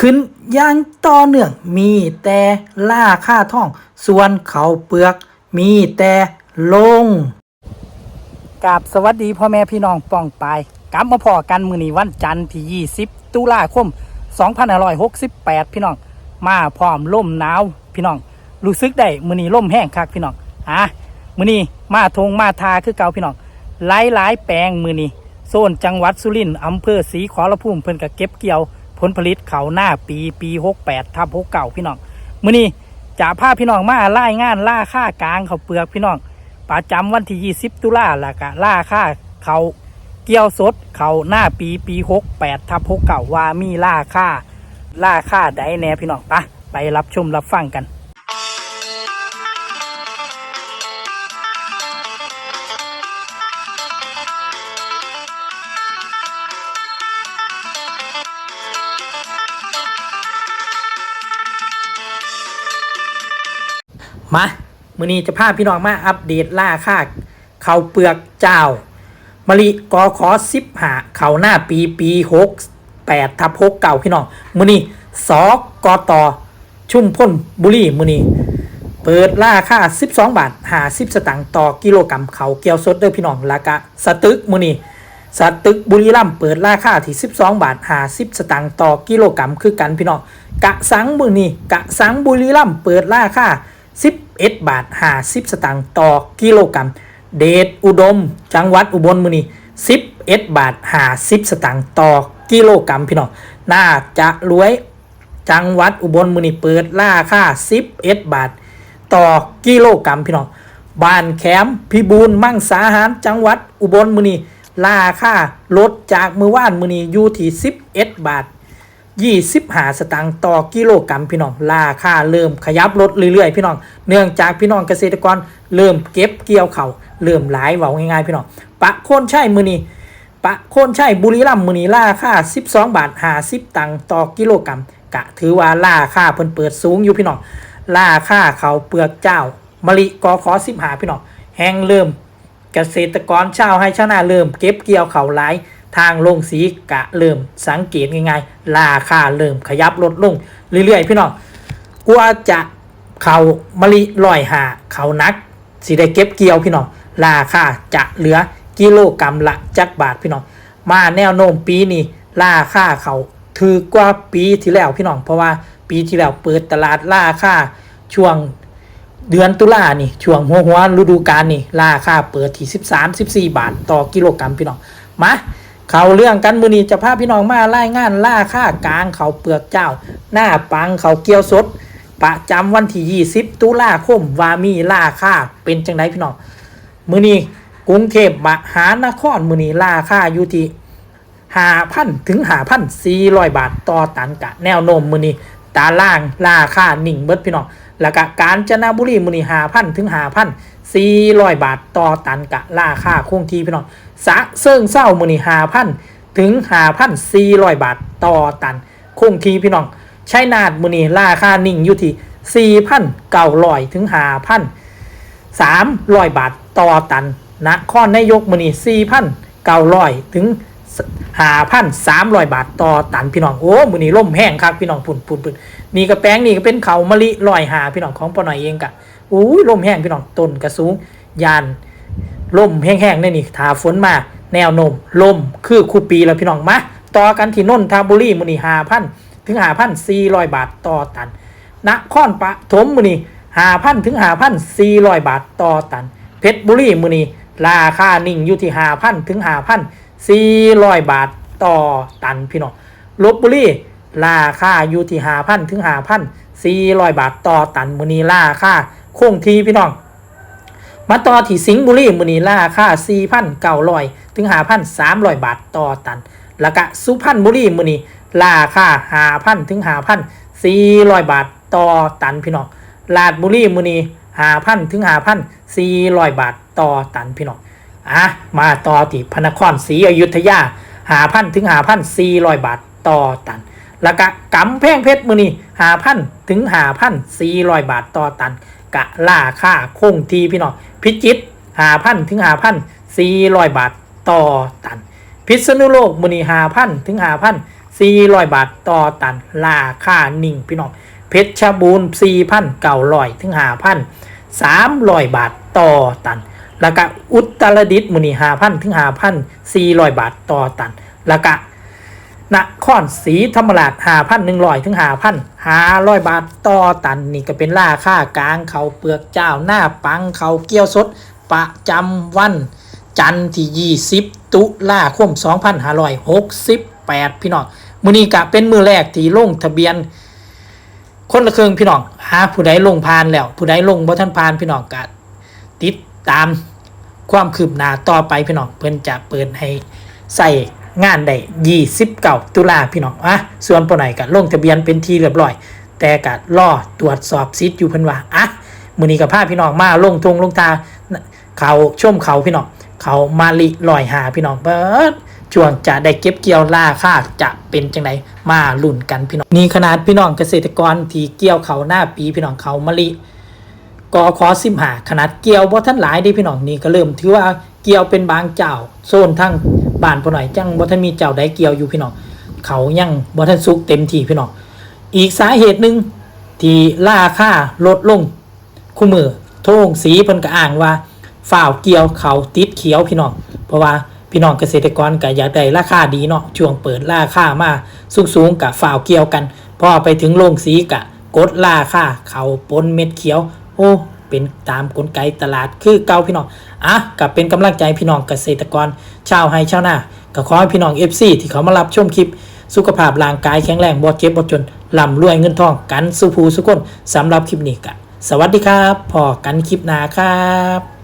ขึ้นอย่างต่อเนื่องมีแต่ล่าค่าท่อง ส่วนเขาเปลือกมีแต่ลงกับสวัสดีพ่อแม่พี่น้องป้องปายกลับมาพอกันมือนี้วันจันทร์ที่ 20 ตุลาคม 2568 พี่น้อง มาพร้อมล่มหนาวพี่น้อง รู้สึกได้มือนี้ล่มแห้งคักพี่น้องอะมือนี้มาทงมาทาคือเก่าพี่น้องหลายหลายแปลงมือนี้โซนจังหวัดสุรินทร์อำเภอศรีขอรภูมิเพิ่นก็เก็บเกี่ยว ผลผลิตเขาหน้าปีปีหกแปดทับหกเก่าพี่น้องมื่อนี้จะพาพี่น้องมาล่ายงานล่าค่ากลางเขาเปลือกพี่น้องประจำวันที่ยี่สิบตุลาล้วก็ล่าค่าเขาเกี่ยวสดเขาหน้าปีปีหกแปดทับหกเก่าว่ามีล่าค่าล่าค่าใดแน่พี่น้องปะไปรับชมรับฟังกัน มามือนี้จะพาพี่น้องมาอัปเดตล่าค่าเขาเปลือกเจ้ามะลิกอขอสิบหาเขาหน้าปีปีหกแปดทับหกเก่าพี่น้องมือนี้สอกอตอชุ่มพ่นบุรีมือนี้เปิดล่าค่า 12 บาทหา10สตางค์ต่อกิโลกรัมเขาเกียวสดเด้อพี่น้องแล้วก็สตึกมือนี้สตึกบุรีรัมเปิดราคาที่ 12 บาทหา10สตางค์ต่อกิโลกรัมคือกันพี่น้องกะสังมือนี้กะสังบุรีรัมเปิดราคา 11 บาทหา10สตางค์ต่อกิโลกรัม เดชอุดม จังหวัดอุบลมือนี้11 บาทหา10สตางค์ต่อกิโลกรัมพี่น้องน่าจะรวยจังหวัดอุบลมือนี้เปิดราคา11 บาท ต่อกิโลกรัมพี่น้องบ้านแคมพิบูลมั่งสาหารจังหวัดอุบลมือนี้ราคาลดจากมือว่านมือนี้อยู่ที่11 บาท 25 สตางค์ต่อกิโลกรัมพี่น้องราคาเริ่มขยับลดเรื่อยๆพี่น้อง เนื่องจากพี่น้องเกษตรกรเริ่มเก็บเกี่ยวเขาเริ่มหลายเว้าง่ายๆพี่น้องปะโคนใช่มือนี้ปะโคนใช่บุรีรัมมือนี้ราคา 12 บาท 50 ตังค์ต่อกิโลกรัมกะถือว่าราคาเพิ่นเปิดสูงอยู่พี่น้องราคาเขาเปลือกเจ้ามะลิกอขอสิบหาพี่น้องแห้งเริ่ม เกษตรกรชาวให้ชนาเริ่มเก็บเกี่ยวเขาหลาย ทางลงสีกะเริ่มสังเกตง่ายๆราคาเริ่มขยับลดลงเรื่อยๆ พี่น้องกว่าจะเขามะลิลอยหาเขานักสิได้เก็บเกี่ยวพี่น้องราคาจะเหลือกิโลกรัมละจักบาทพี่น้องมาแนวโน้มปีนี้ราคาเขาถือกว่าปีที่แล้วพี่น้องเพราะว่าปีที่แล้วเปิดตลาดราคาช่วงเดือนตุลานี่ช่วงหัวหัวฤดูกาลนี่ราคาเปิดที่ 13 14 บาท ต่อกิโลกรัมพี่น้อง มา เขาเรื่องกันมือนีจะพาพี่น้องมาไล่งานล่าค่ากลางเขาเปลือกเจ้า หน้าปังเขาเกียวสด ประจำวันที่20ตุลาคมวามีล่าค่าเป็นจังไดพี่น้องมือนีกรุงเทพมหานครมือนีล่าค่าอยู่ที่หาพันถึงหาพันสี่ร้อยบาทต่อตันกะแนวโน้มมือนีตาล่างราคาหนิ่งเบิดพี่น้องแล้วก็กาญจนบุรีมือนี้หาพันถึงหาพัน สี่ร้อยบาทต่อตันกะราคาคงที่พี่น้องสะเซิงเศร้ามือนี้หาพันถึงหาพันสี่ร้อยบาทต่อตัน คงที่พี่น้องใช้นาดมือนี้ราคานิ่งอยู่ที่สี่พันเก้าร้อยถึงหาพันสามร้อยบาทต่อตันนครนายกมือนี่สี่พันเก้าร้อยถึงหาพันสามร้อยบาทต่อตันพี่น้องโอ้มือนี่ล่มแห้งครับพี่น้องปุ่นปุ่นปุ่นนี่กระแป้งนี่ก็เป็นเขามะลิลอยหาพี่น้องของปอหน่อยเองกะ อู้ยล่มแห้งพี่น้องต้นกระสูงยานล่มแห้งๆนี่นี่ถาฝนมา แนวโน้มล่มคือคูปีแล้วพี่น้องมาต่อกันที่นนทบุรีมือนี่หาพันถึงหาพันสี่ร้อยบาทต่อตันนครปฐมมือนี้หาพันถึงหาพันสี่ร้อยบาทต่อตัน เพชรบุรีมือนี้ราคานิ่งอยู่ที่หาพันถึงหาพันสี่ร้อยบาทต่อตันพี่น้องลบบุรีราคาอยู่ที่หาพันถึงหาพันสี่ร้อยบาทต่อตันมือนี้ราคา คงทีพี่น้อง มาต่อที่สิงห์บุรีมือนี้ราคาสี่พันเก้าร้อยถึงหาพันสามร้อยบาทต่อตัน แล้วก็สุพรรณบุรีมือนี้ราคาหาพันถึงหาพันสี่ร้อยบาทต่อตันพี่น้องลาดบุรีมือนี้หาพันถึงหาพันสี่ร้อยบาทต่อตันพี่น้องอะมาต่อที่พระนครศรีอยุธยาหาพันถึงหาพันสี่ร้อยบาทต่อตัน แล้วก็กำแพงเพชรมือนี้หาพันถึงหาพันสี่ร้อยบาทต่อตัน กะล่าค่าคงทีพี่น้องพิจิตหาพันถึงหาพันสี่ร้อยบาทต่อตัน พิษณุโลกมือนีหาพันถึงหาพัน400บาทต่อตันราคานิ่งพี่น้องเพชรบูรณ์4,900ถึง5,000 300บาทต่อตันแล้วก็อุตรดิตมื้อนี้5,000ถึง5,400บาทต่อตันแล้วก็ นครศรีธรรมราช5,100ถึง5,500บาทต่อตันนี่ก็เป็นราคากลางเขาเปลือกเจ้าหน้าปังเขาเกี้ยวสด ประจำวัน จันทร์ที่20ตุลาคม2568พี่น้องมือนี้ก็เป็นมือแรกที่ลงทะเบียน คนละเครื่องพี่น้องหาผู้ใดลงผ่านแล้ว ผู้ใดลงบ่ทันผ่านพี่น้องก็ติดตามความคืบหน้าต่อไปพี่น้องเพิ่นจะเปิดให้ใส่ งานได้29ตุลาพี่น้องอะส่วนปไหนก็ลงทะเบียนเป็นทีเรียบร้อย แต่ก็รอตรวจสอบซิทอยู่เพิ่นว่าอะมือนี้ก็พาพี่น้องมาลงทงลงทาเขาช่มเขาพี่น้องเขามาลิลอยหาพี่น้องเบิดช่วงจะได้เก็บเกี่ยวราคาจะเป็นจังไดมาลุ่นกันพี่น้องนี่ขนาดพี่น้องเกษตรกรที่เกี่ยวเขาหน้าปีพี่น้องเขามะลิกอขอสิมหาขนาดเกี่ยวบ่ท่านหลายเด้พี่น้องนี่ก็เริ่มถือว่าเกี่ยวเป็นบางเจ้าโซนทั้ง บ้านพอหน่อยจังบ่ท่านมีเจ้าใดเกี่ยวอยู่พี่น้องเขายังบ่ท่านสุกเต็มที่พี่น้องอีกสาเหตุหนึ่งที่ราคาลดลงคู่มือทงสีเพิ่นก็อ้างว่าฝ่าวเกี่ยวเขาติดเขียวพี่น้องเพราะว่าพี่น้องเกษตรกรก็อยากได้ราคาดีเนาะช่วงเปิดราคามาสูงสูงกับฝ่าวเกี่ยวกันพอไปถึงโรงสีกะกดราคาเขาปนเม็ดเขียว โอ้ เป็นตามกลไกตลาดคือเก่าพี่น้องอะกับเป็นกำลังใจพี่น้องเกษตรกร ชาวไฮชาวนาก็ขอให้พี่น้อง FC ที่เขามารับชมคลิป สุขภาพร่างกายแข็งแรงบ่เจ็บบ่จนลำรวยเงินทองกันสุภูสุคนสำหรับคลิปนี้กะสวัสดีครับพอกันคลิปหน้าครับ